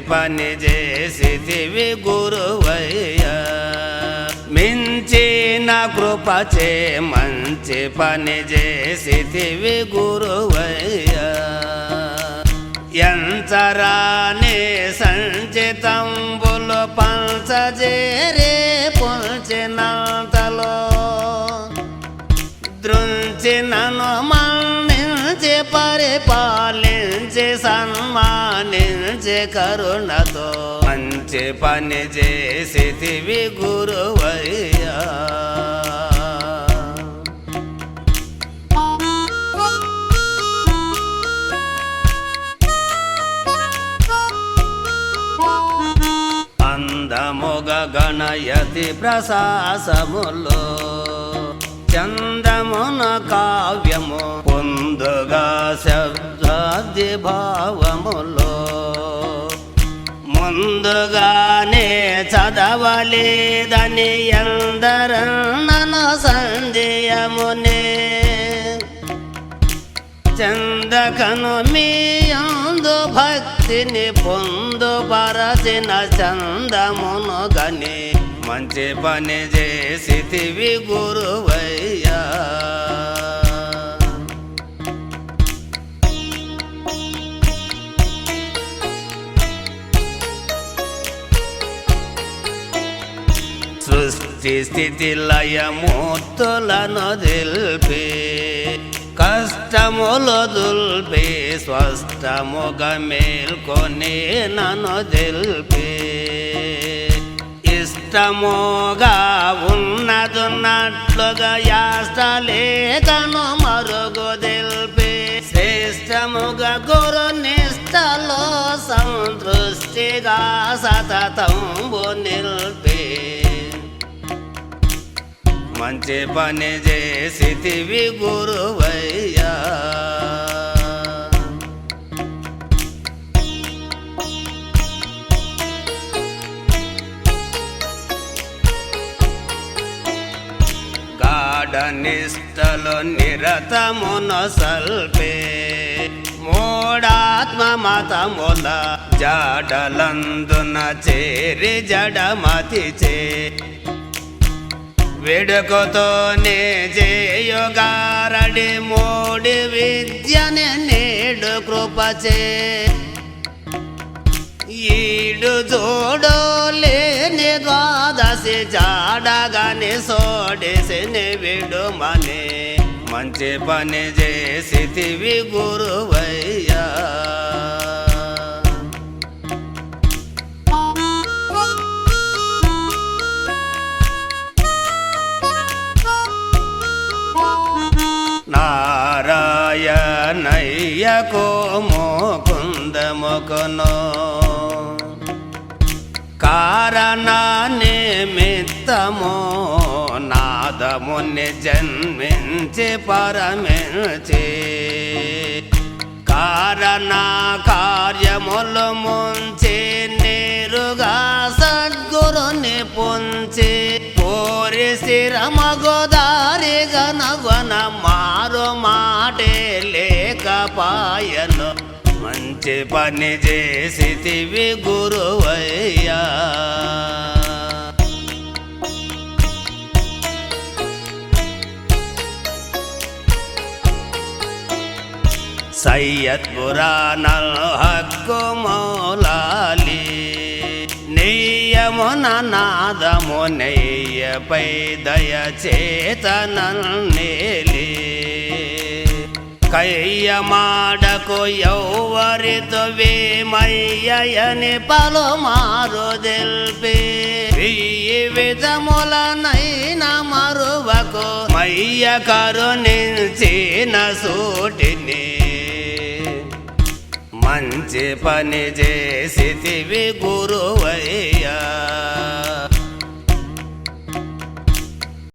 పని చేసితివి గురువయ్యా. మించిన కృపచే మంచి పని చేసితివి గురువయ్యా. ఎంచరాని సంచితంబులు పంచజేరే పొంచినంతలో దృంచినను మన్నించి పరిపాలించి మంచి కరుణతో మంచి పని చేసితివి గురువయ్యా. అందముగ గణయతి ప్రశాసములో చందమున కావ్యము పొందుగా శబ్దాది భావములో ముందుగానే చదవలేదని ఎందరన్నను సందేయమునే చందకను మీ అందు భక్తిని పొందు పరచిన చందమును గని మంచి పని చేసితివి గు సృష్టి స్థితి లయమూర్తులను దిల్పి కష్టములు దుల్పి స్వస్థముగ మేల్కొని నను దిల్పి ఇష్టముగా ఉన్నదున్నట్లుగా యాష్టలేఖను మరుగు దిల్పి శ్రేష్టముగా గురు నిష్టలో సంతృష్టిగా సతతంబుని మంచి పని చేసితివి గురువయ్యా. నిష్టలు నిరతమున సల్పే మూడాత్మ మతముల జాడలందున చేరి జడమతి చే వేడుకతోనే చేయుగారడి మూడి విద్యని నేడు కృపచే. ఈడు చూడు లేని ద్వాదశి జాడగాని సోడేసిని విడుమని మంచి పని చేసి గురువయ్యా. నారాయణయ్యకో మోకుందముకును. కారణ నిమిత్తము నాదముని జన్మించి పరమించి. కారణ కార్యములు ముంచి నేరుగా సద్గురుని పొంచి. కోరి స్థిరమగోదారి లేకపాయను మంచి పని చేసితివి గురువయ్యా. సయ్యద్ పురాణల్ హక్కు మౌలాలి నెయ్యమున నాదము నెయ్యపై దయచేతనల్ నేలి కయ్యమాడకు ఎవ్వరితో వేమయ్యని పలుమారు తెల్పి వెయ్యి విధములనైన మరువకు మయ్య కరుణించిన సూటిని. మంచి పని చేసి గురువయ్యా.